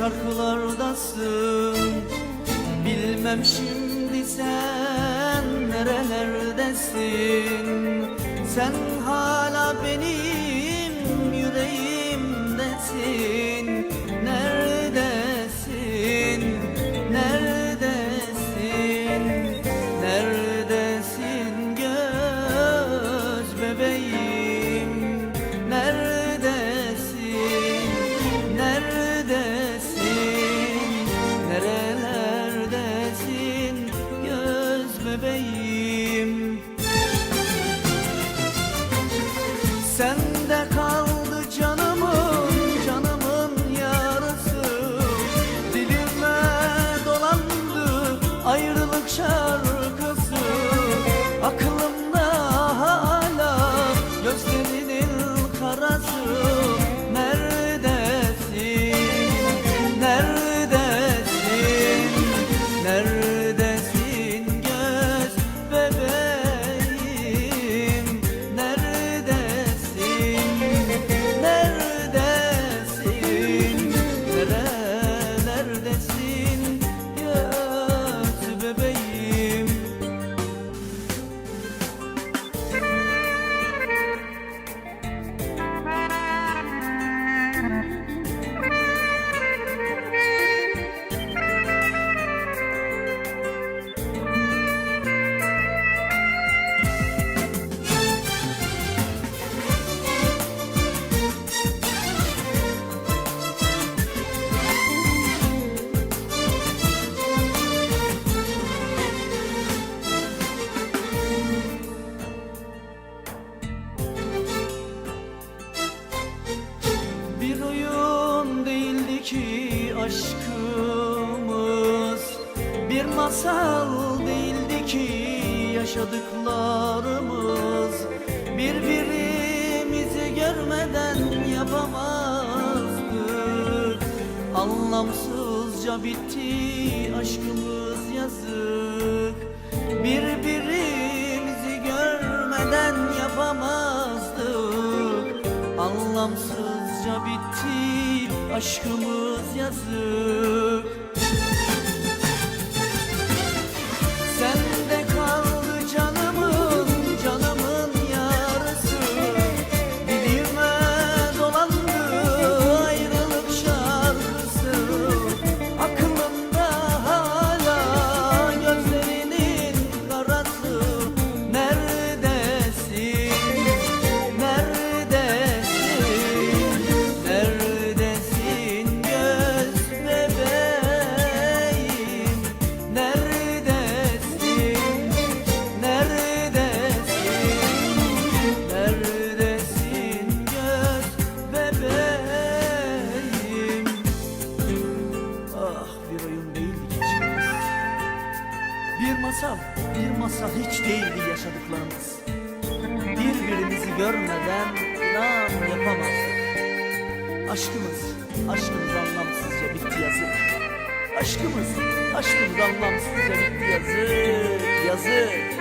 şarkılardasın Bilmem şimdi sen nerelerdesin? Sen hala benim yüreğimdesin nerelerdesin Bir masal değildi ki yaşadıklarımız Birbirimizi görmeden yapamazdık. Anlamsızca bitti aşkımız yazık. Birbirimizi görmeden yapamazdık. Anlamsızca bitti aşkımız yazık bir masal hiç değildi yaşadıklarımız. Birbirimizi görmeden nam yapamazdık. Aşkımız, aşkımız anlamsızca bitti yazık. Aşkımız, aşkımız anlamsızca bitti yazık, yazık